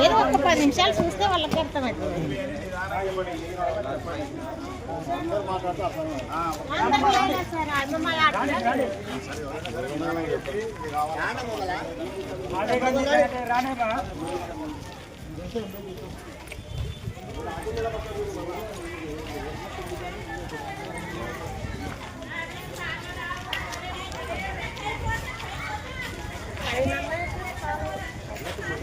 ఏదో ఒక పది నిమిషాలు చూస్తే వాళ్ళకి అర్థమవుతుంది. అందరూ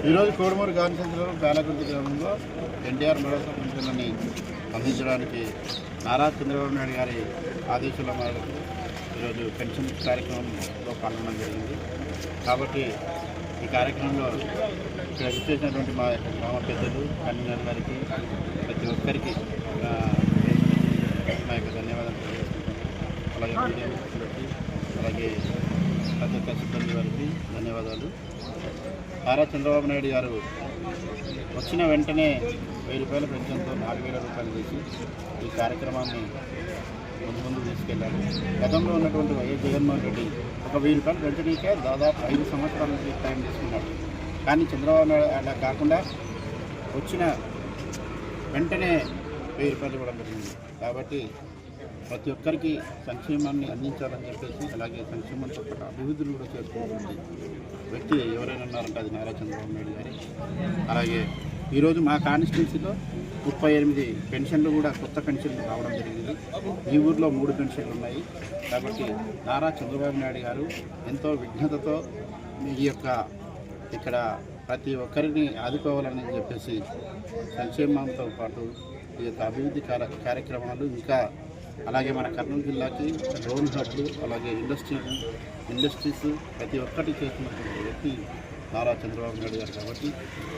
ఈరోజు కోడమూరు గాంధీ సెంటర్లో బేలగుంట గ్రామంలో ఎన్టీఆర్ భరోసా పెన్షన్లని అందించడానికి నారా చంద్రబాబు నాయుడు గారి ఆదేశాల మేరకు ఈరోజు పెన్షన్ కార్యక్రమంలో పాల్గొనడం జరిగింది. కాబట్టి ఈ కార్యక్రమంలో ఇక్కడ విచ్చేసినటువంటి మా గ్రామ పెద్దలు కన్వీనర్ గారికి ప్రతి ఒక్కరికి మా యొక్క ధన్యవాదాలు అలాగే అలాగే ప్రతి ఒక్క సిబ్బంది వారికి ధన్యవాదాలు. నారా చంద్రబాబు నాయుడు గారు వచ్చిన వెంటనే వెయ్యి రూపాయల పెన్షన్తో నాలుగు వేల రూపాయలు చేసి ఈ కార్యక్రమాన్ని ముందు ముందు తీసుకెళ్ళారు గతంలో ఉన్నటువంటి వైఎస్ జగన్మోహన్ రెడ్డి ఒక వెయ్యి రూపాయలు పెంచడానికే దాదాపు ఐదు సంవత్సరాల నుంచి టైం తీసుకున్నాడు. కానీ చంద్రబాబు నాయుడు అలా కాకుండా వచ్చిన వెంటనే వెయ్యి రూపాయలు ఇవ్వడం జరిగింది. కాబట్టి ప్రతి ఒక్కరికి సంక్షేమాన్ని అందించాలని చెప్పేసి అలాగే సంక్షేమంతో పాటు అభివృద్ధులు కూడా చేసుకున్నటువంటి వ్యక్తి ఎవరైనా ఉన్నారంటే అది నారా చంద్రబాబు నాయుడు గారి. అలాగే ఈరోజు మా కాన్స్టిట్యున్సీలో ముప్పై ఎనిమిది పెన్షన్లు కూడా కొత్త పెన్షన్లు రావడం జరిగింది. ఈ ఊర్లో మూడు పెన్షన్లు ఉన్నాయి. కాబట్టి నారా చంద్రబాబు నాయుడు గారు ఎంతో విఘ్నతతో ఈ యొక్క ఇక్కడ ప్రతి ఒక్కరిని ఆదుకోవాలని చెప్పేసి సంక్షేమంతో పాటు ఈ యొక్క అభివృద్ధి కార్య కార్యక్రమాలు ఇంకా అలాగే మన కర్నూలు జిల్లాకి డ్రోన్ హబ్లు అలాగే ఇండస్ట్రీ ఇండస్ట్రీస్ ప్రతి ఒక్కటి చేస్తున్నటువంటి వ్యక్తి నారా చంద్రబాబు నాయుడు గారు కాబట్టి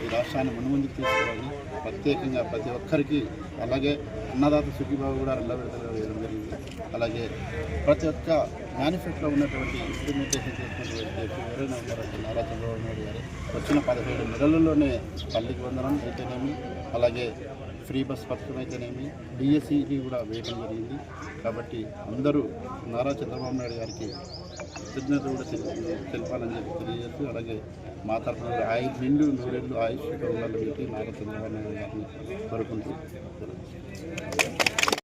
ఈ రాష్ట్రాన్ని మున్ముందుకు తీసుకోవాలని ప్రత్యేకంగా ప్రతి ఒక్కరికి అలాగే అన్నదాత సుఖీబాబు కూడా రెండో విడతలుగా వేయడం జరిగింది. అలాగే ప్రతి ఒక్క మేనిఫెస్టోలో ఉన్నటువంటి ఇంప్లిమెంటేషన్ చేసినటువంటి వ్యక్తి ఎవరైనా నారా చంద్రబాబు నాయుడు గారు వచ్చిన పదిహేడు నెలల్లోనే పల్లికి వందనం అయితేనేమి అలాగే ఫ్రీ బస్ పథకం అయితేనేమి డిఎస్సికి కూడా వేయడం జరిగింది. కాబట్టి అందరూ నారా చంద్రబాబు నాయుడు గారికి కృతజ్ఞత కూడా తెలిపాలని చెప్పి తెలియజేస్తూ అలాగే మా తరఫున ఐదు నిండు నూరేళ్ళు ఆయుష్గా ఉండాలని చెప్పి నారా చంద్రబాబు నాయుడు గారిని కోరుకుంటూ